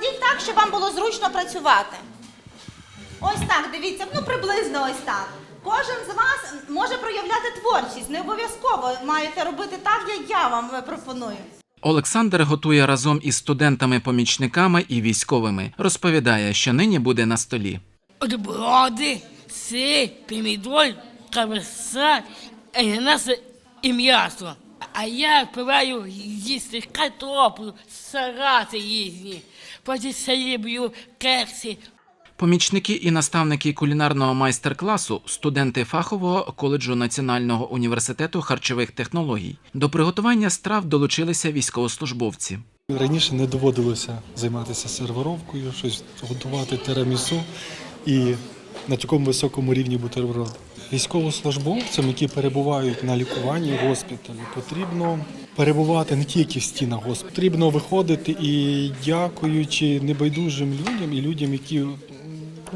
покладіть так, щоб вам було зручно працювати. Ось так, дивіться, ну приблизно ось так. Кожен з вас може проявляти творчість. Не обов'язково маєте робити так, як я вам пропоную. Олександр готує разом із студентами-помічниками і військовими. Розповідає, що нині буде на столі. Бутерброди, сир, помідор, каверса, ананас і м'ясо. А я впиваю їсти картоплю, салати різні. Потім люблю кекси, Помічники і наставники кулінарного майстер-класу студенти фахового коледжу Національного університету харчових технологій. До приготування страв долучилися військовослужбовці. Раніше не доводилося займатися сервировкою, щось готувати тирамісу і на такому високому рівні бутерброд. Військовослужбовцям, які перебувають на лікуванні в госпіталі, потрібно перебувати не тільки в стінах госпіталю, потрібно виходити і дякуючи небайдужим людям і людям, які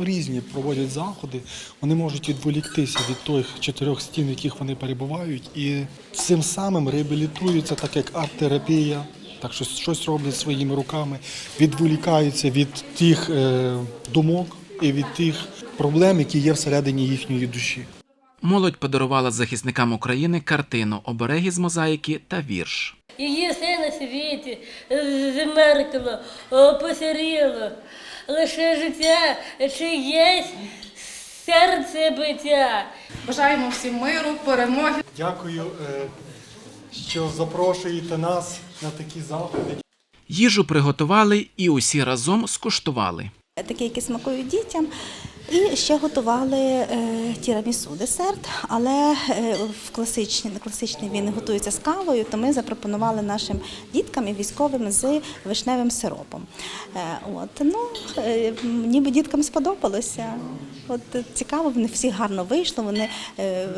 різні проводять заходи, вони можуть відволіктися від тих чотирьох стін, в яких вони перебувають, і цим самим реабілітуються, так як арт-терапія. Так що щось роблять своїми руками, відволікаються від тих е, думок і від тих проблем, які є всередині їхньої душі. Молодь подарувала захисникам України картину обереги з мозаїки та вірш. Її все на світі змеркло, о, посіріло. Лише життя, чи є серце биття. Бажаємо всім миру, перемоги. Дякую, е, що запрошуєте нас на такі заходи. Їжу приготували і усі разом скуштували. Такі, які смакують дітям. І ще готували е, тірамісу десерт, але е, в класичний, класичний він готується з кавою, то ми запропонували нашим діткам і військовим з вишневим сиропом. Е, от, ну, е, ніби діткам сподобалося. От, е, цікаво, вони всі гарно вийшло, вони е,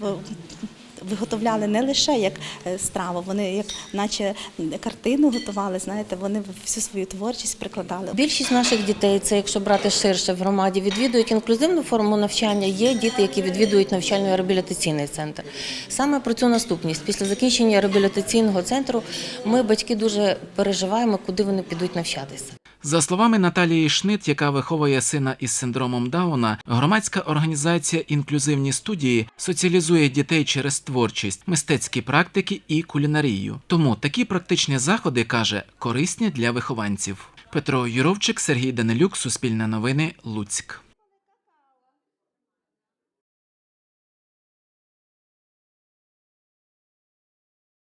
в- виготовляли не лише як е, страву, вони як наче картину готували, знаєте, вони всю свою творчість прикладали. Більшість наших дітей, це якщо брати ширше в громаді, відвідують інклюзивну форму навчання. Є діти, які відвідують навчально-реабілітаційний центр. Саме про цю наступність після закінчення реабілітаційного центру ми, батьки, дуже переживаємо, куди вони підуть навчатися. За словами Наталії Шнит, яка виховує сина із синдромом Дауна, громадська організація інклюзивні студії соціалізує дітей через творчість, мистецькі практики і кулінарію. Тому такі практичні заходи каже корисні для вихованців. Петро Юровчик, Сергій Данилюк, Суспільне новини, Луцьк.